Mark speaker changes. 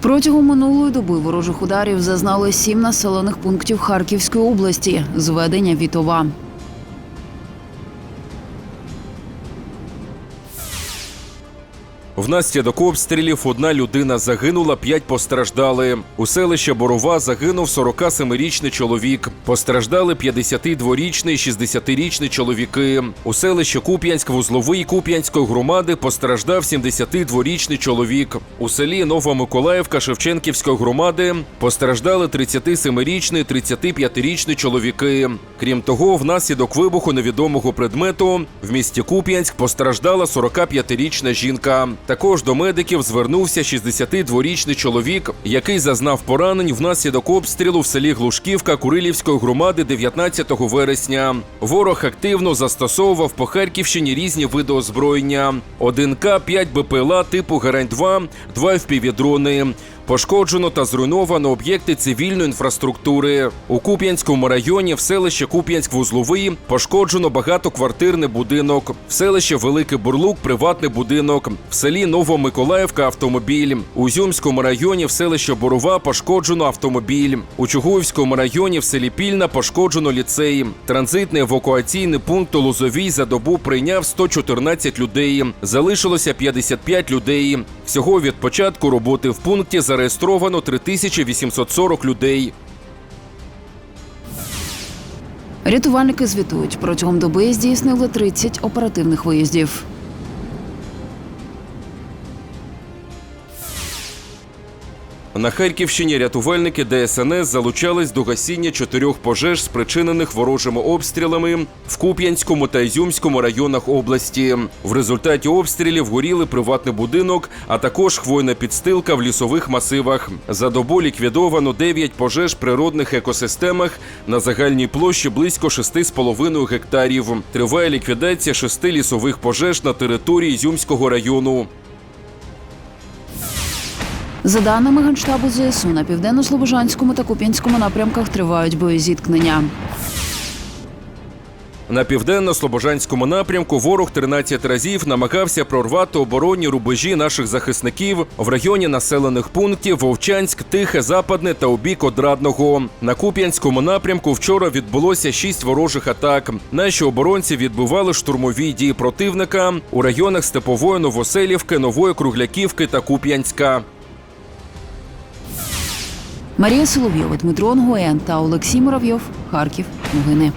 Speaker 1: Протягом минулої доби ворожих ударів зазнали сім населених пунктів Харківської області. Зведення Вітова.
Speaker 2: Внаслідок обстрілів одна людина загинула, п'ять постраждали. У селищі Борова загинув 47-річний чоловік. Постраждали 52-річний і 60-річний чоловіки. У селищі Куп'янськ вузловий Куп'янської громади постраждав 72-річний чоловік. У селі Новомиколаївка Шевченківської громади постраждали 37-річний, 35-річний чоловіки. Крім того, внаслідок вибуху невідомого предмету в місті Куп'янськ постраждала 45-річна жінка. Також до медиків звернувся 62-річний чоловік, який зазнав поранень внаслідок обстрілу в селі Глушківка Курилівської громади 19 вересня. Ворог активно застосовував по Харківщині різні види озброєння: 1К, 5 БПЛА типу Гарань-2, 2 FPV-дрони. Пошкоджено та зруйновано об'єкти цивільної інфраструктури. У Куп'янському районі в селищі Куп'янськ-Вузловий пошкоджено багатоквартирний будинок. В селищі Великий Бурлук приватний будинок. В селі Новомиколаївка автомобіль. У Зюмському районі в селищі Борова пошкоджено автомобіль. У Чугуївському районі в селі Пільна пошкоджено ліцей. Транзитний евакуаційний пункт у Лозовій за добу прийняв 114 людей. Залишилося 55 людей. Всього від початку роботи в пункті зареєстровано 3840 людей.
Speaker 1: Рятувальники звітують, протягом доби здійснили 30 оперативних виїздів.
Speaker 2: На Харківщині рятувальники ДСНС залучались до гасіння чотирьох пожеж, спричинених ворожими обстрілами в Куп'янському та Ізюмському районах області. В результаті обстрілів горіли приватний будинок, а також хвойна підстилка в лісових масивах. За добу ліквідовано 9 пожеж природних екосистемах на загальній площі близько 6,5 гектарів. Триває ліквідація шести лісових пожеж на території Ізюмського району.
Speaker 1: За даними Генштабу ЗСУ, на південно-слобожанському та Куп'янському напрямках тривають боєзіткнення.
Speaker 2: На південно-слобожанському напрямку ворог 13 разів намагався прорвати оборонні рубежі наших захисників в районі населених пунктів Вовчанськ, Тихе, Западне та у бік Одрадного. На Куп'янському напрямку вчора відбулося шість ворожих атак. Наші оборонці відбивали штурмові дії противника у районах Степової Новоселівки, Нової Кругляківки та Куп'янська.
Speaker 1: Марія Соловйова, Дмитро Онгоєн та Олексій Муравйов. Харків. Новини.